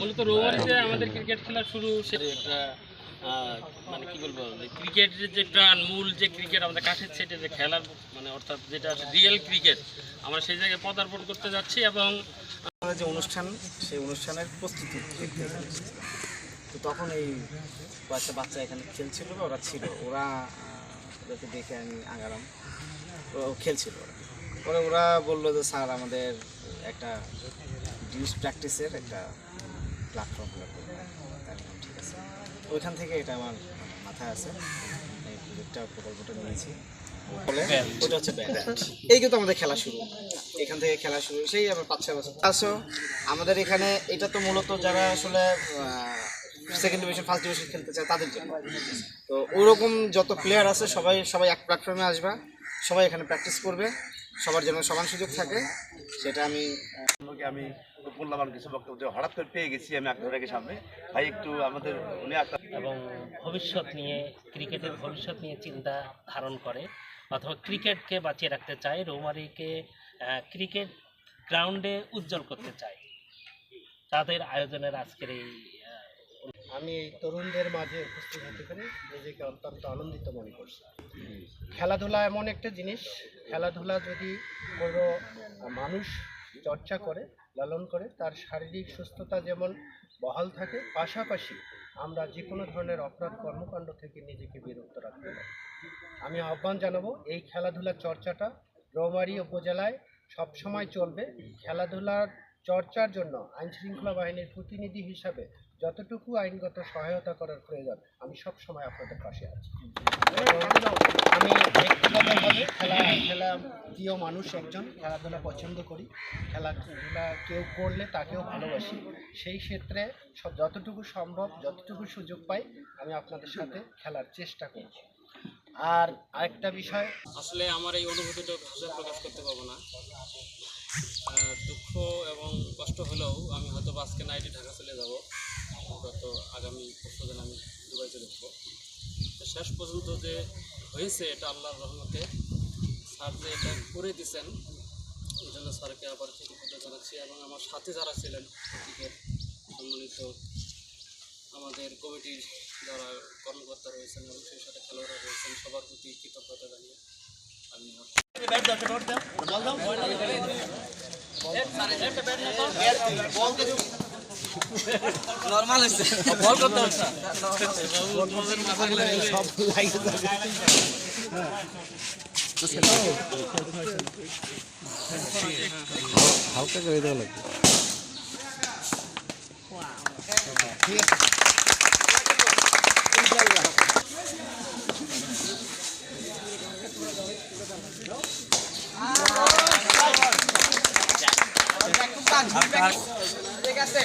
মূলত রোমারিতে আমাদের ক্রিকেট খেলা শুরু, সে একটা মানে কি বলব ক্রিকেটের যে প্রাণ, মূল যে ক্রিকেট আমাদের কাঠের সেটে যে খেলার মানে অর্থাৎ যেটা রিয়েল ক্রিকেট আমরা সেই জায়গায় পদার্পণ করতে যাচ্ছি এবং যে অনুষ্ঠান, সেই অনুষ্ঠানের প্রস্তুতি তো তখন এই কয়েকটা বাচ্চা এখানে খেলছিল, ওরা ছিল, ওরা ওদেরকে দেখে আমি আগালাম। ও খেলছিল। ওরা পরে ওরা বলল যে, স্যার, আমাদের একটা ডিউস প্র্যাকটিসের একটা প্ল্যাটফর্ম ঠিক আছে। ওইখান থেকে এটা আমার মাথায় আছে। এই প্রজেক্টটা প্রকল্পটা নিয়েছি। ওটা হচ্ছে ব্যাট এই কিন্তু আমাদের খেলা শুরু। এখান থেকে খেলা শুরু। সেই আবার পাঁচ ছয় বছর। আসো আমাদের এখানে এটা তো মূলত যারা আসলে সেকেন্ড ডিভিশন ফার্স্ট ডিভিশন খেলতে চায় তাদের জন্য। তো ওরকম যত প্লেয়ার আছে সবাই সবাই এক প্ল্যাটফর্মে আসবে। সবাই এখানে প্র্যাকটিস করবে। সবার জন্য সমান সুযোগ থাকে সেটা আমি আমি আর কিছু বক্তব্য হঠাৎ করে পেয়ে গেছি আমি আপনাদেরকে সামনে। ভাই একটু আমাদের উনি এবং ভবিষ্যৎ নিয়ে ক্রিকেটের ভবিষ্যৎ নিয়ে চিন্তা ধারণ করে অথবা ক্রিকেটকে বাঁচিয়ে রাখতে চায় রৌমারিকে ক্রিকেট গ্রাউন্ডে উজ্জ্বল করতে চায়। তাদের আয়োজনের আজকের এই আমি এই তরুণদের মাঝে উপস্থিত হতে পেরে নিজেকে অত্যন্ত আনন্দিত মনে করছি। খেলাধুলা এমন একটা জিনিস খেলাধুলা যদি কোনো মানুষ চর্চা করে লালন করে তার শারীরিক সুস্থতা যেমন বহাল থাকে পাশাপাশি আমরা যে কোনো ধরনের অপরাধ কর্মকাণ্ড থেকে নিজেকে বিরত রাখতে পারি। আমি আহ্বান জানাব এই খেলাধুলার চর্চাটা রৌমারী উপজেলায় সবসময় চলবে। খেলাধুলার চর্চার জন্য আইন শৃঙ্খলা বাহিনীর প্রতিনিধি হিসাবে যতটুকু আইনগত সহায়তা করার প্রয়োজন আমি সব সময় আপনাদের পাশে আছি। আমি প্রিয় মানুষ একজন খেলাধুলা পছন্দ করি খেলাধুলা কেউ করলে তাকেও ভালোবাসি। সেই ক্ষেত্রে সব যতটুকু সম্ভব, যতটুকু সুযোগ পাই, আমি আপনাদের সাথে খেলার চেষ্টা করব। আর আরেকটা বিষয়, আসলে আমার এই অনুভূতিটা ভাষায় প্রকাশ করতে পারব না। দুঃখ এবং কষ্ট হলেও আমি হয়তো আজকে নাইটে ঢাকা চলে যাব। গত আগামী পরশু দিন আমি দুবাই চলে যাব। শেষ পর্যন্ত যে হয়েছে এটা আল্লাহর রহমতে স্যার যে এটা করে দিচ্ছেন এই জন্য স্যারকে আবার কৃতজ্ঞতা জানাচ্ছি এবং আমার সাথে যারা ছিলেন সম্মানিত আমাদের কমিটির যারা কর্মকর্তা রয়েছেন এবং সেই সাথে খেলোয়াড়রা রয়েছেন সবার প্রতি কৃতজ্ঞতা জানিয়ে আমি নর্মাল হচ্ছে সব লাগে। হ্যাঁ। হালকা করে দেওয়া লাগবে। ঠিক আছে